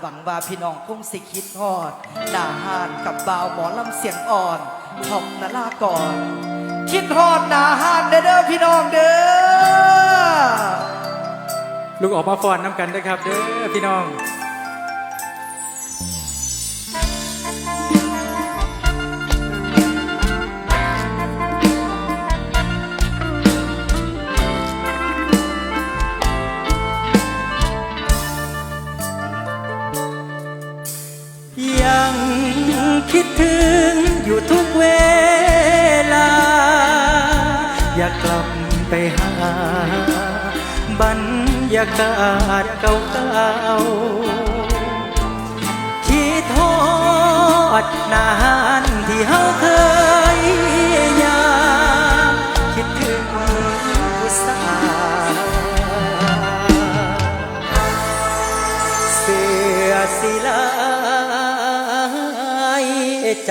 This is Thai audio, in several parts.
หวังว่าพี่น้องคงสิคิดทอดหน้าหานกับบ่าวหมอลำเสียงอ่อนทอมนาลาก่อน คิดทอดหน้าหานเด้อพี่น้องเด้อลูกออกมาฟอนน้ำกันด้ครับเด้อพี่น้อง คิดถึงอยู่ทุกเวลา อยากกลับไปหา บรรยากาศเก่าๆคิดทอดนานที่เฮาเคย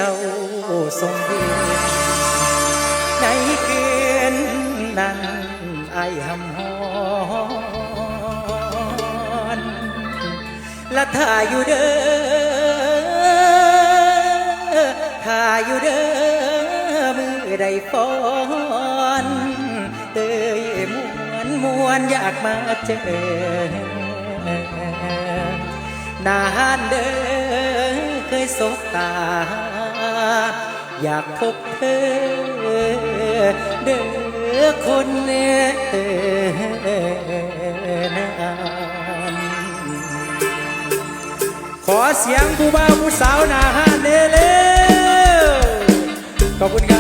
เจ้าทรงเห็นในเกณฑ์นั้นไอหำหอนละถ้าอยู่เด้อถ้าอยู่เด้อมือใดฟ้อนเตยมวนมวนอยากมาเจอนานเด้อเคยสบตา อยากพบเธอเด้อคนเนื้อนขอเสียงผู้บ่าวผู้สาวหนาฮานเด้อเร็วขอบคุณครับ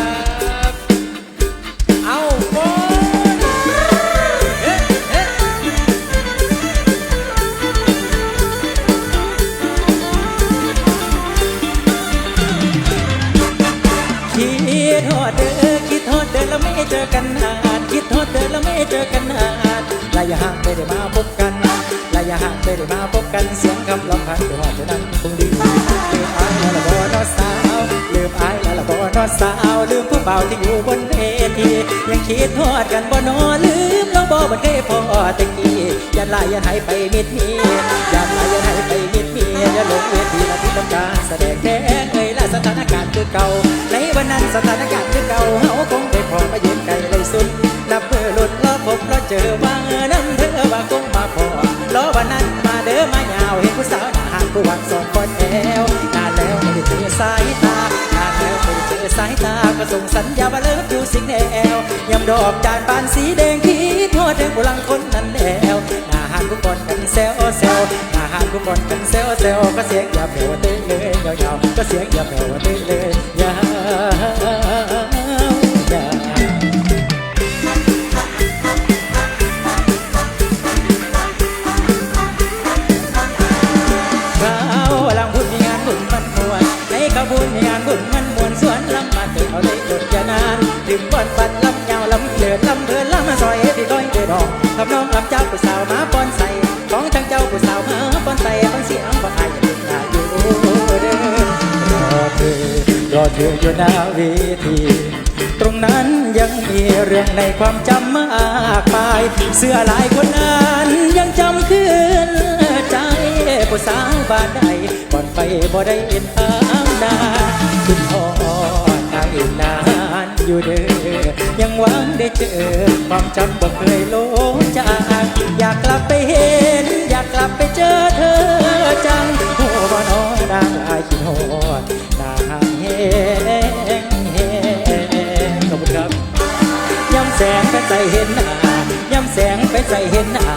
กันเสียงคำลำพันไปฮอดเท่านั้นคงดีลืมอายแล้วละบ่นอสาวลืมอายแล้วละบ่นอสาวลืมผู้เบาที่อยู่บนเวทียังคิดฮอดกันบ่นอลืมน้องบ่บันเคยพอตะกี้อย่าลายอย่าให้ไปมิดมีอย่าลายอย่าให้ไปมิดมีอย่าหลงเวทีละที่ต้องการแสดงแท้เอ่ยละสถานการณ์คือเก่า ผู้หวังสองคนแอวนานแล้วไม่ได้เจอสายตานานแล้วไม่ได้เจอสายตาก็ส่งสัญญาว่าเลิฟอยู่สิ่งแนวยำดอกจานบานสีแดงคิดทอดแดงผู้หลังคนนั้นแล้วหน้าหางผู้คนกันแซวแซวหน้าหางผู้คนกันแซวแซวก็เสียงอย่าแผ่วเต้เลยยาวๆก็เสียงอย่าแผ่ว เอาได้หยุดอย่านานดื่มบอนปัดลำยาวลำเกลือลำเพลินลำซอยพี่ก้อยเดือดอกทำน้องลำเจ้าผู้สาวมาป้อนใส่ของทั้งเจ้าผู้สาวมาป้อนใส่ฟังเสียงว่อายจะเป็นหน้าอยู่เด้อรอเธอรอเธออยู่หน้าเวทีตรงนั้นยังมีเรื่องในความจำมากมายเสื้อลายคนนั้นยังจำคืนใจผู้สาวบ้านใดก่อนไปบ่ได้เห็นทางหน้าคิดทอ นานอยู่เด้อยังหวังได้เจอ ความจำบ่เคยโลจางอยากกลับไปเห็น อยากกลับไปเจอเธอจังโอ้บ่นอนางอายคิดฮอดนางแห้งแห้งขอบคุณครับย้ำแสงเป็นใจเห็นหน้าย้ำแสงเป็นใจเห็นหน้า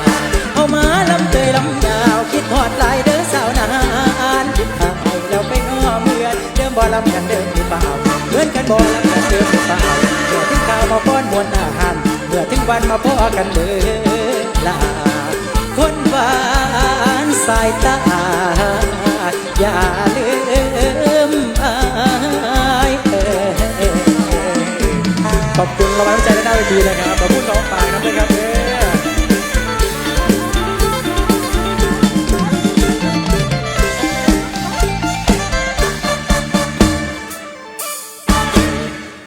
เอามาลำเตยลำยาวคิดหอดลายเด้อสาวนานคิดทางแล้วไปง้อเมือนเดิมบ่ลำกันเดิมหรือเปล่าเหมือ นบ่ลำกันเดือดเปล่าเมื่อถึงข่าวมาป้อนมวลอาหารเมื่อถึงวันมาพ่อกันเลยลาคนหวานสายตาอย่า